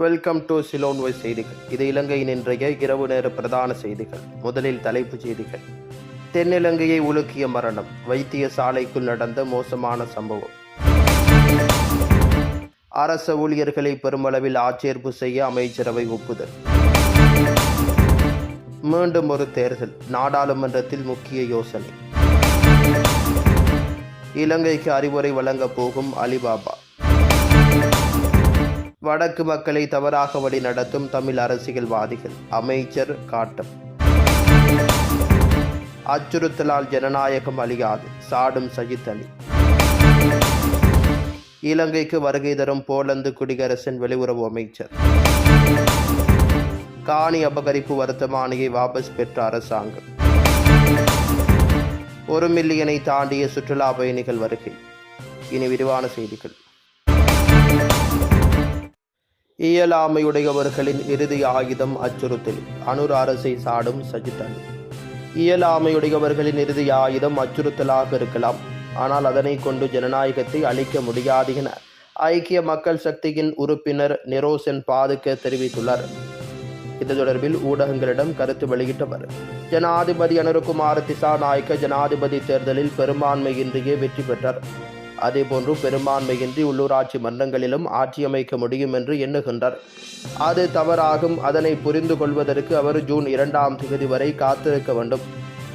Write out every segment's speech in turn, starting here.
Welcome to சிலோன்வை செய்திகள். இது இலங்கையின் இன்றைய இரவு நேர பிரதான செய்திகள். முதலில் தலைப்புச் செய்திகள். தென்னிலங்கையை உலுக்கிய மரணம். வைத்திய சாலைக்குள் நடந்த மோசமான சம்பவம். அரச ஊழியர்களை பெருமளவில் ஆட்சேர்ப்பு செய்ய அமைச்சரவை ஒப்புதல். மீண்டும் ஒரு தேர்தல். நாடாளுமன்றத்தில் முக்கிய யோசனை. இலங்கைக்கு அறிவுரை வழங்கப் போகும் அலிபாபா. வடக்கு மக்களை தவறாக வழி நடத்தும் தமிழ் அரசியல்வாதிகள். அமைச்சர் காட்டம். அச்சுறுத்தலால் ஜனநாயகம் அழியாது. சாடும் சஜித் அலி. இலங்கைக்கு வருகை தரும் போலந்து குடியரசின் வெளியுறவு அமைச்சர். காணி அபகரிப்பு வர்த்தமானியை வாபஸ் பெற்ற அரசாங்கம். ஒரு மில்லியனை தாண்டிய சுற்றுலா பயணிகள் வருகை. இனி விரிவான செய்திகள். இயலாமையுடையவர்களின் இறுதி ஆயுதம் அச்சுறுத்தல். அனுர் அரசை சாடும் சஜிதன் இயலாமையுடையவர்களின் இறுதி ஆயுதம் அச்சுறுத்தலாக இருக்கலாம். ஆனால் அதனை கொண்டு ஜனநாயகத்தை அழிக்க முடியாது என ஐக்கிய மக்கள் சக்தியின் உறுப்பினர் நிரோசன் பாதுக்க தெரிவித்துள்ளார். இது தொடர்பில் ஊடகங்களிடம் கருத்து வெளியிட்டவர் ஜனாதிபதி அனுரகுமார திசாநாயக்க ஜனாதிபதி தேர்தலில் பெரும்பான்மையின்றியே வெற்றி பெற்றார். அதேபோன்று பெரும்பான்மையின்றி உள்ளூராட்சி மன்றங்களிலும் ஆட்சியமைக்க முடியும் என்று எண்ணுகின்றார் அது தவறாகும். அதனை புரிந்து கொள்வதற்கு அவர் ஜூன் இரண்டாம் தேதி வரை காத்திருக்க வேண்டும்.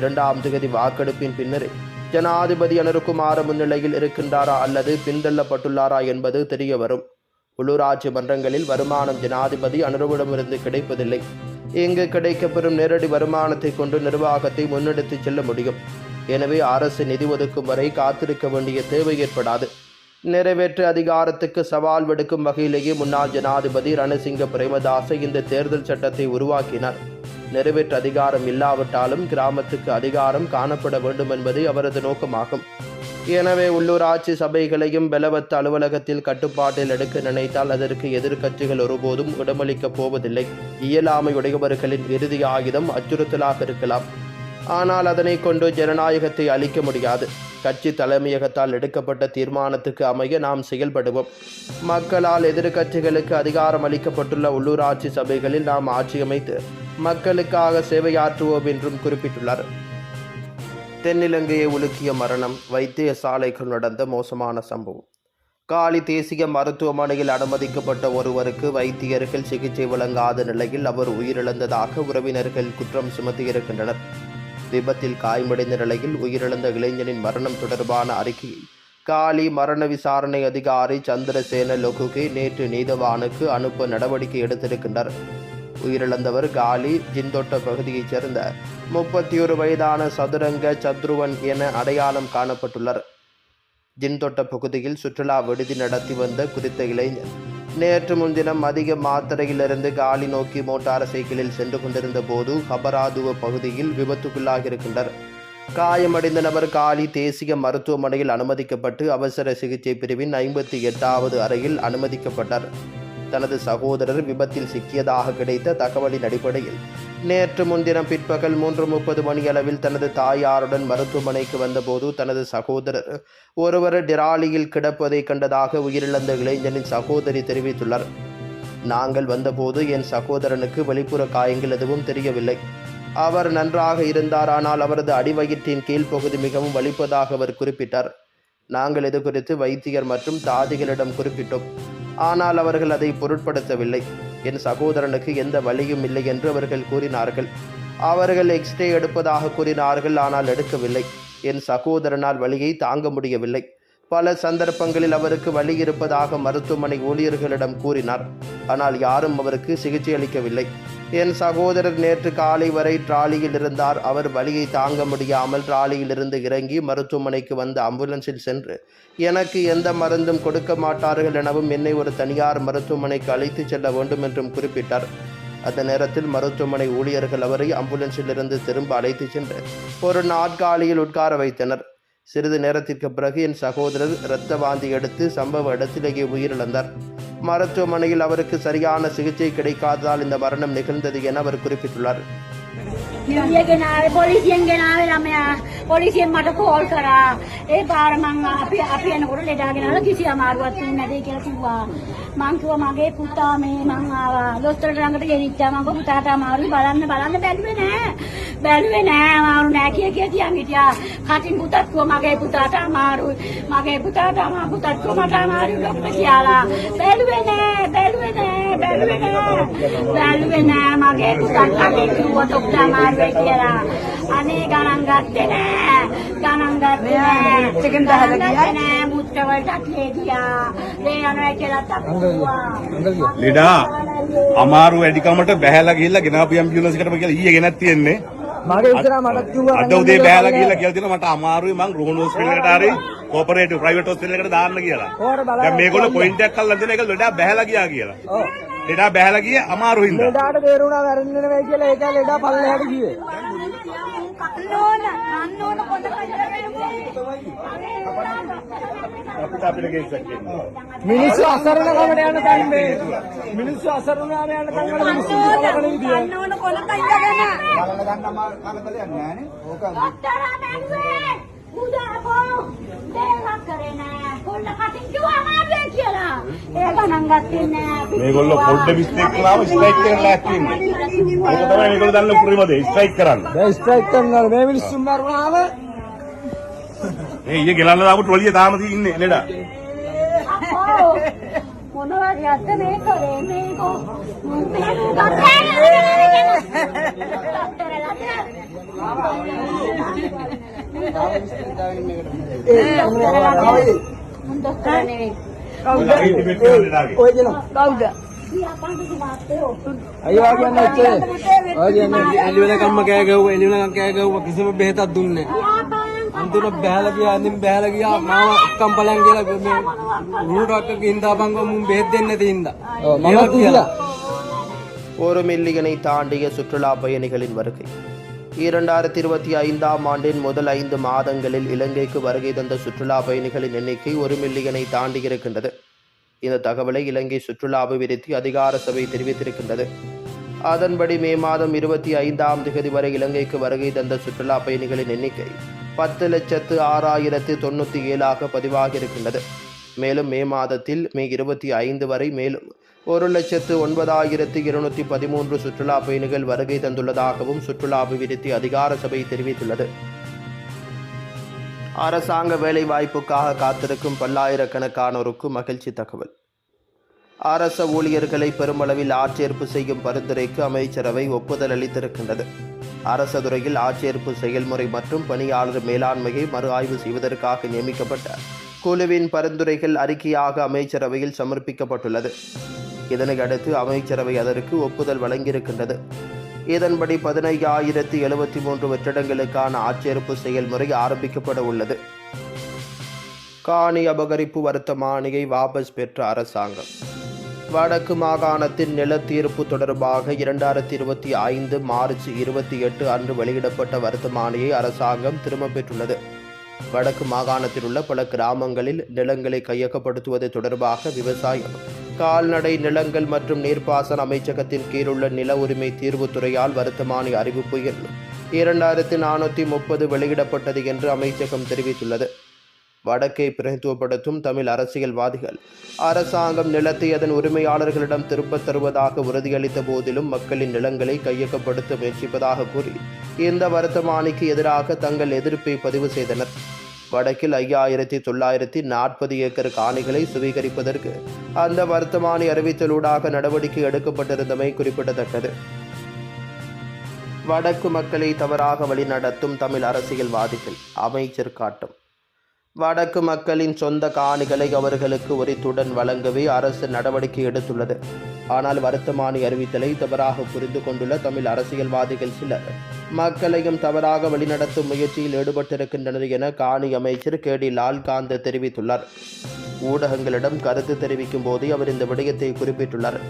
இரண்டாம் தேதி வாக்கெடுப்பின் பின்னர் ஜனாதிபதி அனுருகுமார முன்னிலையில் இருக்கின்றாரா அல்லது பின்தள்ளப்பட்டுள்ளாரா என்பது தெரிய வரும் உள்ளூராட்சி மன்றங்களில் வருமானம் ஜனாதிபதி அனுருவிடமிருந்து கிடைப்பதில்லை. இங்கு கிடைக்கப்பெறும் நேரடி வருமானத்தை கொண்டு நிர்வாகத்தை முன்னெடுத்துச் செல்ல முடியும். எனவே அரசு நிதி ஒதுக்கும் வரை காத்திருக்க வேண்டிய தேவை ஏற்படாது. நிறைவேற்று அதிகாரத்துக்கு சவால் விடுக்கும் வகையிலேயே முன்னாள் ஜனாதிபதி ரணசிங்க பிரேமதாச இந்த தேர்தல் சட்டத்தை உருவாக்கினார். நிறைவேற்று அதிகாரம் இல்லாவிட்டாலும் கிராமத்துக்கு அதிகாரம் காணப்பட வேண்டும் என்பதே அவரது நோக்கமாகும். எனவே உள்ளூராட்சி சபைகளையும் பெலவத்த அலுவலகத்தில் கட்டுப்பாட்டில் எடுக்க நினைத்தால் அதற்கு எதிர்க்கட்சிகள் ஒருபோதும் இடமளிக்கப் போவதில்லை. இயலாமையுடையவர்களின் இறுதி ஆயுதம் அச்சுறுத்தலாக இருக்கலாம். ஆனால் அதனை கொண்டு ஜனநாயகத்தை அளிக்க முடியாது. கட்சி தலைமையகத்தால் எடுக்கப்பட்ட தீர்மானத்துக்கு அமைய நாம் செயல்படுவோம். மக்களால் எதிர்க்கட்சிகளுக்கு அதிகாரம் அளிக்கப்பட்டுள்ள உள்ளூராட்சி சபைகளில் நாம் ஆட்சியமைத்து மக்களுக்காக சேவையாற்றுவோம் என்றும் குறிப்பிட்டுள்ளார். தென்னிலங்கையை உலுக்கிய மரணம் வைத்தியசாலைக்குள் நடந்த மோசமான சம்பவம். காலி தேசிய மருத்துவமனையில் அனுமதிக்கப்பட்ட ஒருவருக்கு வைத்தியர்கள் சிகிச்சை வழங்காத நிலையில் அவர் உயிரிழந்ததாக உறவினர்கள் குற்றம் சுமத்தியிருக்கின்றனர். விபத்தில் காயமடைந்த நிலையில் உயிரிழந்த இளைஞனின் மரணம் தொடர்பான அறிக்கையை காலி மரண விசாரணை அதிகாரி சந்திரசேன லொகுகே நேற்று நீதவானுக்கு அனுப்ப நடவடிக்கை எடுத்திருக்கின்றார். உயிரிழந்தவர் காலி ஜிந்தோட்ட பகுதியைச் சேர்ந்த முப்பத்தி ஒரு வயதான சதுரங்க சத்ருவன் என அடையாளம் காணப்பட்டுள்ளார். ஜின்தொட்ட பகுதியில் சுற்றுலா விடுதி நடத்தி வந்த குறித்த இளைஞர் நேற்று முன்தினம் அதிக மாத்திரையிலிருந்து காலி நோக்கி மோட்டார் சைக்கிளில் சென்று கொண்டிருந்த போது ஹபராதுவ பகுதியில் விபத்துக்குள்ளாகியிருக்கின்றார். காயமடைந்த நபர் காலி தேசிய மருத்துவமனையில் அனுமதிக்கப்பட்டு அவசர சிகிச்சை பிரிவின் ஐம்பத்தி எட்டாவது அறையில் அனுமதிக்கப்பட்டார். தனது சகோதரர் விபத்தில் சிக்கியதாக கிடைத்த தகவலின் அடிப்படையில் நேற்று முன்தினம் பிற்பகல் மூன்று முப்பது மணியளவில் தனது தாயாருடன் மருத்துவமனைக்கு வந்தபோது தனது சகோதரர் ஒருவர் டிராலியில் கிடப்பதை கண்டதாக உயிரிழந்த இளைஞனின் சகோதரி தெரிவித்துள்ளார். நாங்கள் வந்தபோது என் சகோதரனுக்கு வெளிப்புற காயங்கள் எதுவும் தெரியவில்லை. அவர் நன்றாக இருந்தார் ஆனால் அவரது அடிவயிற்றின் கீழ்ப்பகுதி மிகவும் வலிப்பதாக அவர் குறிப்பிட்டார். நாங்கள் இது குறித்து வைத்தியர் மற்றும் தாதிகளிடம் குறிப்பிட்டோம். ஆனால் அவர்கள் அதை பொருட்படுத்தவில்லை. என் சகோதரனுக்கு எந்த வழியும் இல்லை என்று அவர்கள் கூறினார்கள். அவர்கள் எக்ஸ்ரே எடுப்பதாக கூறினார்கள் ஆனால் எடுக்கவில்லை. என் சகோதரனால் வழியை தாங்க முடியவில்லை. பல சந்தர்ப்பங்களில் அவருக்கு வலி இருப்பதாக மருத்துவமனை ஊழியர்களிடம் கூறினார். ஆனால் யாரும் அவருக்கு சிகிச்சை அளிக்கவில்லை. என் சகோதரர் நேற்று காலை வரை டிராலியில் இருந்தார். அவர் வலியை தாங்க முடியாமல் டிராலியிலிருந்து இறங்கி மருத்துவமனைக்கு வந்த ஆம்புலன்ஸில் சென்று எனக்கு எந்த மருந்தும் கொடுக்க மாட்டார்கள் எனவும் என்னை ஒரு தனியார் மருத்துவமனைக்கு அழைத்து செல்ல வேண்டும் என்றும் குறிப்பிட்டார். அந்த நேரத்தில் மருத்துவமனை ஊழியர்கள் அவரை அம்புலன்ஸிலிருந்து திரும்ப அழைத்து சென்று ஒரு நாற்காலியில் உட்கார வைத்தனர். சிறிது நேரத்திற்கு பிறகு என் சகோதரர் இரத்த வாந்தி எடுத்து சம்பவ இடத்திலேயே உயிரிழந்தார். மருத்துவமனையில் அவருக்கு சரியான சிகிச்சை கிடைக்காததால் இந்த மரணம் நிகழ்ந்தது என அவர் குறிப்பிட்டுள்ளார். මිනිහ ගෙනාවේ පොලිසියෙන් ගෙනාවේ ළමයා. පොලිසියෙන් මට කෝල් කරා. ඒ පාර මං අපි අපි එනකොට ලෙඩා ගෙනල්ලා කිසි අමාරුවක් තියන්නේ නැදේ කියලා කිව්වා. මං කිව්වා මගේ පුතා මේ මං ආවා. දොස්තර ළඟට ගෙනිච්චා. මං කිව්වා පුතාට අමාරුයි බලන්න බලන්න. බැලුවේ නෑ. බැලුවේ නෑ. අමාරු නෑ කිය කිය තියන් හිටියා. කටින් පුතත් කිව්වා මගේ පුතාට අමාරුයි. මගේ පුතාට අමාරු පුතත් කිව්වා මට අමාරුයි ડોක්ටර් කියලා. බැලුවේ නෑ බැලුවේ නෑ. බැලුවේ නෑ බැලුවේ නෑ මගේ පුතත් කටින් කිව්වා ડોක්ටර් අමාරුයි කියලා අනේ ගණන් ගත්තේ නෑ ගණන් ගත්තේ නෑ චිකන් දහලා ගියා? නෑ මුත්‍ර වලට ලේදියා ලේ යනවා කියලා තප්පුවා ලෙඩා අමාරු වැඩිකමට බැහැලා ගිහිල්ලා ගෙනාපු ඇම්බියුලන්ස් එකටම කියලා ඊයේ ගෙනත් තියෙන්නේ. මගේ ඉස්සරහ මටත් කිව්වා අද උදේ බැහැලා ගිහිල්ලා කියලා දෙනවා මට අමාරුයි මං රෝහන් හොස්පිටල් එකට හරි කෝපරේටිව් ප්‍රයිවට් හොස්පිටල් එකට දාන්න කියලා. දැන් මේගොල්ලෝ පොයින්ට් එකක් අල්ලන් දෙන එක ලෙඩා බැහැලා ගියා කියලා. ඔව් ලෙඩා බැහැලා ගියේ අමාරු හින්දා. ලෙඩාට තේරුණා වැරෙන්න වෙයි කියලා ඒක ලෙඩා පල්ලෙහාට ගියේ කන්න ඕන කන්න ඕන පොත අපිට අපිට ගේසක් මිනිස්සු අසරණකමට යන තැන මේ මිනිස්සු අසරණාම යන තැන වල මිනිස්සු කලබල විදිය කන්න ඕන කොල කයිදගෙන බලන ගන්න අමාරු කලබලයක් නෑනේ ඕක ඩොක්ටර් ආමන්සේ මුදාකෝ. දේවා කරේ නෑ කොල්ල කටින් කිව්වම ආවේ කියලා. ඒක නම් ගත්තේ නෑ මේගොල්ලෝ පොඩ්ඩ මිස්ටේක් කළාම ස්ලයිඩ් එකට ලෑස්ති වෙන්නේ ඒක තමයි මේගොල්ලෝ දන්න උපරිම දේ ස්ට්‍රයික් කරන්න. දැන් ස්ට්‍රයික් කරනවා මේ මිනිස්සු මරුණාම මේ ඊයේ ஒரு மில்லியனை தாண்டிய சுற்றுலா பயணிகளின் வருகை இரண்டாயிரத்தி இருபத்தி ஐந்தாம் ஆண்டின் முதல் ஐந்து மாதங்களில் இலங்கைக்கு வருகை தந்த சுற்றுலா பயணிகளின் எண்ணிக்கை ஒரு மில்லியனை தாண்டியிருக்கின்றது இந்த தகவலை இலங்கை சுற்றுலா அபிவிருத்தி அதிகார சபை தெரிவித்திருக்கின்றது. அதன்படி மே மாதம் இருபத்தி ஐந்தாம் திகதி வரை இலங்கைக்கு வருகை தந்த சுற்றுலா பயணிகளின் எண்ணிக்கை பத்து லட்சத்து ஆறாயிரத்து தொண்ணூற்றி ஏழாக பதிவாகியிருக்கின்றது மேலும் மே மாதத்தில் மே இருபத்தி ஐந்து வரை மேலும் ஒரு லட்சத்து ஒன்பதாயிரத்து இருநூற்றி பதிமூன்று சுற்றுலா பயணிகள் வருகை தந்துள்ளதாகவும் சுற்றுலா அபிவிருத்தி அதிகார சபை தெரிவித்துள்ளது. அரசாங்க வேலைவாய்ப்புக்காக காத்திருக்கும் பல்லாயிரக்கணக்கானோருக்கு மகிழ்ச்சி தகவல். அரச ஊழியர்களை பெருமளவில் ஆட்சேர்ப்பு செய்யும் பரிந்துரைக்கு அமைச்சரவை ஒப்புதல் அளித்திருக்கின்றது. அரச துறையில் ஆட்சேர்ப்பு செயல்முறை மற்றும் பணியாளர் மேலாண்மையை மறு ஆய்வு செய்வதற்காக நியமிக்கப்பட்ட குழுவின் பரிந்துரைகள் அறிக்கையாக அமைச்சரவையில் சமர்ப்பிக்கப்பட்டுள்ளது. இதனையடுத்து அமைச்சரவை அதற்கு ஒப்புதல் வழங்கியிருக்கின்றது. இதன்படி பதினையாயிரத்தி எழுபத்தி மூன்று வெற்றிடங்களுக்கான ஆட்சேர்ப்பு செயல்முறை ஆரம்பிக்கப்பட உள்ளது. காணி அபகரிப்பு வர்த்தமானியை வாபஸ் பெற்ற அரசாங்கம். வடக்கு மாகாணத்தின் நில தீர்ப்பு தொடர்பாக இரண்டாயிரத்தி இருபத்தி ஐந்து மார்ச் இருபத்தி எட்டு அன்று வெளியிடப்பட்ட வருத்தமானியை அரசாங்கம் திரும்பப் பெற்றுள்ளது. வடக்கு மாகாணத்தில் உள்ள பல கிராமங்களில் நிலங்களை கையகப்படுத்துவது தொடர்பாக விவசாயம். கால்நடை நிலங்கள் மற்றும் நீர்ப்பாசன அமைச்சகத்தின் கீழுள்ள நில உரிமை தீர்வுத்துறையால் வருத்தமான அறிவிப்பு எண் இரண்டாயிரத்தி நானூற்றி முப்பது வெளியிடப்பட்டது என்று அமைச்சகம் தெரிவித்துள்ளது. வடக்கை பிரதித்துவப்படுத்தும் தமிழ் அரசியல்வாதிகள் அரசாங்கம் நிலத்தை அதன் உரிமையாளர்களிடம் திருப்பத் தருவதாக உறுதியளித்த போதிலும் மக்களின் நிலங்களை கையகப்படுத்த முயற்சிப்பதாக கூறி இந்த வர்த்தமானிக்கு எதிராக தங்கள் எதிர்ப்பை பதிவு செய்தனர். வடக்கில் ஐயாயிரத்தி தொள்ளாயிரத்தி நாற்பது ஏக்கர் காணிகளை சுவீகரிப்பதற்கு அந்த வர்த்தமானி அறிவித்தலூடாக நடவடிக்கை எடுக்கப்பட்டிருந்தமை குறிப்பிடத்தக்கது. வடக்கு மக்களை தவறாக வழிநடத்தும் தமிழ் அரசியல்வாதிகள் அமைச்சர் காட்டும். வடக்கு மக்களின் சொந்த காணிகளை அவர்களுக்கு உரித்துடன் வழங்கவே அரசு நடவடிக்கை எடுத்துள்ளது. ஆனால் வருத்தமான அறிவித்தலை தவறாக புரிந்து கொண்டுள்ள தமிழ் அரசியல்வாதிகள் சிலர். மக்களையும் தவறாக வழிநடத்தும் முயற்சியில் ஈடுபட்டிருக்கின்றனர் என காணி அமைச்சர் கே டி லால்காந்த் தெரிவித்துள்ளார். ஊடகங்களிடம் கருத்து தெரிவிக்கும் போதே அவர் இந்த விடயத்தை குறிப்பிட்டுள்ளார்.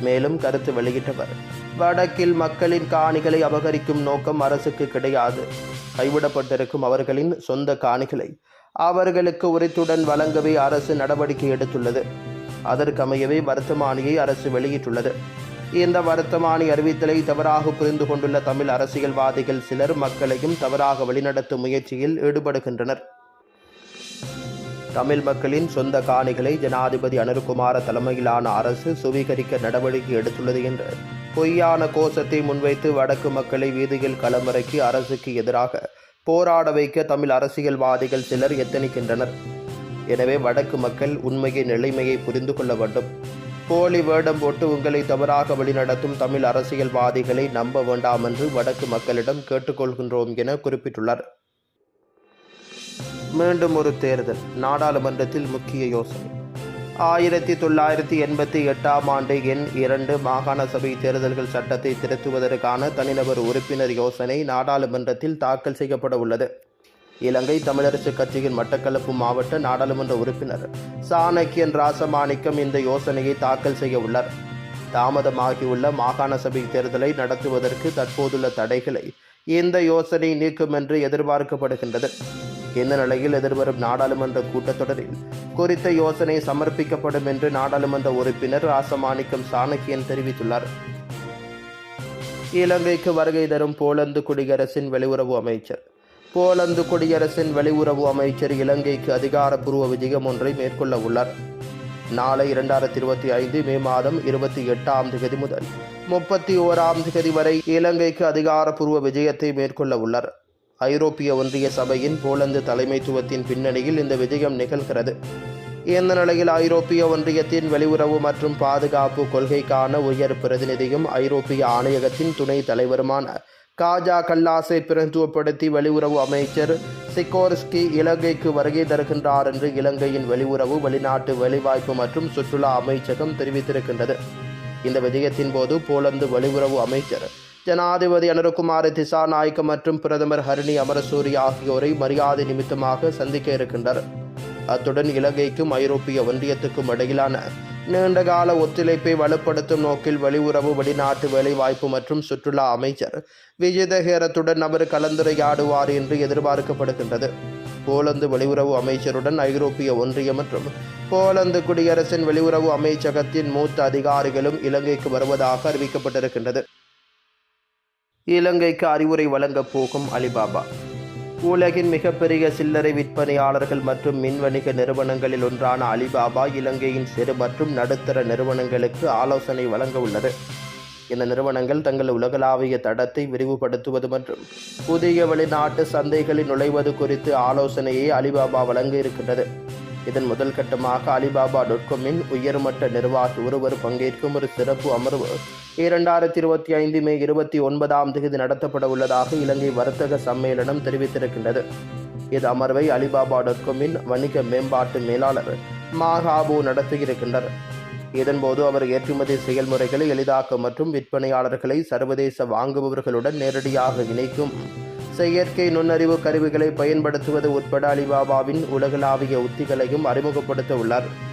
மேலும் கருத்து வெளியிட்டவர் வடக்கில் மக்களின் காணிகளை அபகரிக்கும் நோக்கம் அரசுக்கு கிடையாது. கைவிடப்பட்டிருக்கும் அவர்களின் சொந்த காணிகளை அவர்களுக்கு உரித்துடன் வழங்கவே அரசு நடவடிக்கை எடுத்துள்ளது. அதற்கமையவே வர்த்தமானியை அரசு வெளியிட்டுள்ளது. இந்த வருத்தமானி அறிவித்தலை தவறாக புரிந்து கொண்டுள்ள தமிழ் அரசியல்வாதிகள் சிலர் மக்களையும் தவறாக வழிநடத்தும் முயற்சியில் ஈடுபடுகின்றனர். தமிழ் மக்களின் சொந்த காணிகளை ஜனாதிபதி அனுர்குமார தலைமையிலான அரசு சுவீகரிக்க நடவடிக்கை எடுத்துள்ளது என்று பொய்யான கோஷத்தை முன்வைத்து வடக்கு மக்களை வீதியில் களமிறக்கி அரசுக்கு எதிராக போராட வைக்க தமிழ் அரசியல்வாதிகள் சிலர் எத்தனிக்கின்றனர். எனவே வடக்கு மக்கள் உண்மையை நிலைமையை புரிந்து கொள்ள வேண்டும். போலி வேடம் போட்டு உங்களை தவறாக வழிநடத்தும் தமிழ் அரசியல்வாதிகளை நம்ப வேண்டாம் என்று வடக்கு மக்களிடம் கேட்டுக்கொள்கின்றோம் என குறிப்பிட்டுள்ளார். மீண்டும் ஒரு தேர்தல் நாடாளுமன்றத்தில் முக்கிய யோசனை. ஆயிரத்தி தொள்ளாயிரத்தி எண்பத்தி எட்டாம் ஆண்டு எண் இரண்டு மாகாண சபை தேர்தல்கள் சட்டத்தை திருத்துவதற்கான தனிநபர் உறுப்பினர் யோசனை நாடாளுமன்றத்தில் தாக்கல் செய்யப்பட உள்ளது. இலங்கை தமிழரசு கட்சியின் மட்டக்களப்பு மாவட்ட நாடாளுமன்ற உறுப்பினர் சாணக்கியன் ராசமாணிக்கம் இந்த யோசனையை தாக்கல் செய்ய உள்ளார். தாமதமாகியுள்ள மாகாண சபை தேர்தலை நடத்துவதற்கு தற்போதுள்ள தடைகளை இந்த யோசனை நீக்கும் என்று எதிர்பார்க்கப்படுகின்றது. இந்த நிலையில் எதிர்வரும் நாடாளுமன்ற கூட்டத்தொடரில் குறித்த யோசனை சமர்ப்பிக்கப்படும் என்று நாடாளுமன்ற உறுப்பினர் ராசமாணிக்கம் சாணக்கியன் தெரிவித்துள்ளார். இலங்கைக்கு வருகை தரும் போலந்து குடியரசின் வெளியுறவு அமைச்சர் போலந்து குடியரசின் வெளியுறவு அமைச்சர் இலங்கைக்கு அதிகாரப்பூர்வ விஜயம் ஒன்றை மேற்கொள்ள உள்ளார். நாளை இரண்டாயிரத்தி இருபத்தி ஐந்து மே மாதம் இருபத்தி எட்டாம் தேதி முதல் முப்பத்தி ஓராம் தேதி வரை இலங்கைக்கு அதிகாரப்பூர்வ விஜயத்தை மேற்கொள்ள உள்ளார். ஐரோப்பிய ஒன்றிய சபையின் போலந்து தலைமைத்துவத்தின் பின்னணியில் இந்த விஜயம் நிகழ்கிறது. இந்த நிலையில் ஐரோப்பிய ஒன்றியத்தின் வெளியுறவு மற்றும் பாதுகாப்பு கொள்கைக்கான உயர் பிரதிநிதியும் ஐரோப்பிய ஆணையகத்தின் துணை தலைவருமான காஜா கல்லாஸை பிரதித்துவப்படுத்தி வெளியுறவு அமைச்சர் சிக்கோர்ஸ்கி இலங்கைக்கு வருகை தருகின்றார் என்று இலங்கையின் வெளியுறவு வெளிநாட்டு வேலைவாய்ப்பு மற்றும் சுற்றுலா அமைச்சகம் தெரிவித்திருக்கின்றது. இந்த விஜயத்தின் போது போலந்து வெளியுறவு அமைச்சர் ஜனாதிபதி அனுரகுமார திசாநாயக்க மற்றும் பிரதமர் ஹரிணி அமரசூரி ஆகியோரை மரியாதை நிமித்தமாக சந்திக்க இருக்கின்றனர் அத்துடன் இலங்கைக்கும் ஐரோப்பிய ஒன்றியத்துக்கும் இடையிலான நீண்டகால ஒத்துழைப்பை வலுப்படுத்தும் நோக்கில் வெளியுறவு வெளிநாட்டு வேலைவாய்ப்பு மற்றும் சுற்றுலா அமைச்சர் விஜயதஹேரத்துடன் அவர் கலந்துரையாடுவார் என்று எதிர்பார்க்கப்படுகின்றது. போலந்து வெளியுறவு அமைச்சருடன் ஐரோப்பிய ஒன்றியம் மற்றும் போலந்து குடியரசின் வெளியுறவு அமைச்சகத்தின் மூத்த அதிகாரிகளும் இலங்கைக்கு வருவதாக அறிவிக்கப்பட்டிருக்கின்றது. இலங்கைக்கு அறிவுரை வழங்கப் போகும் அலிபாபா உலகின் மிகப்பெரிய சில்லறை விற்பனையாளர்கள் மற்றும் மின்வணிக நிறுவனங்களில் ஒன்றான அலிபாபா இலங்கையின் சிறு மற்றும் நடுத்தர நிறுவனங்களுக்கு ஆலோசனை வழங்க உள்ளது. இந்த நிறுவனங்கள் தங்கள் உலகளாவிய தடத்தை விரிவுபடுத்துவது மற்றும் புதிய வெளிநாட்டு சந்தைகளில் நுழைவது குறித்து ஆலோசனையை அலிபாபா வழங்க இருக்கின்றது. இதன் முதல் கட்டமாக அலிபாபா டாட் காமின் உயர்மட்ட நிர்வாகி ஒருவர் பங்கேற்கும் ஒரு சிறப்பு அமர்வு இரண்டாயிரத்தி இருபத்தி ஐந்து மே இருபத்தி ஒன்பதாம் தேதி நடத்தப்பட உள்ளதாக இலங்கை வர்த்தக சம்மேளனம் தெரிவித்திருக்கின்றது. இது அமர்வை அலிபாபா டாட் காமின் வணிக மேம்பாட்டு மேலாளர் மாகாபு நடத்தியிருக்கின்றார். இதன்போது அவர் ஏற்றுமதி செயல்முறைகளை எளிதாக்க மற்றும் விற்பனையாளர்களை சர்வதேச வாங்குபவர்களுடன் நேரடியாக இணைக்கும் செயற்கை நுண்ணறிவு கருவிகளை பயன்படுத்துவது உட்பட அலிபாபாவின் உலகளாவிய உத்திகளையும் அறிமுகப்படுத்த உள்ளார்.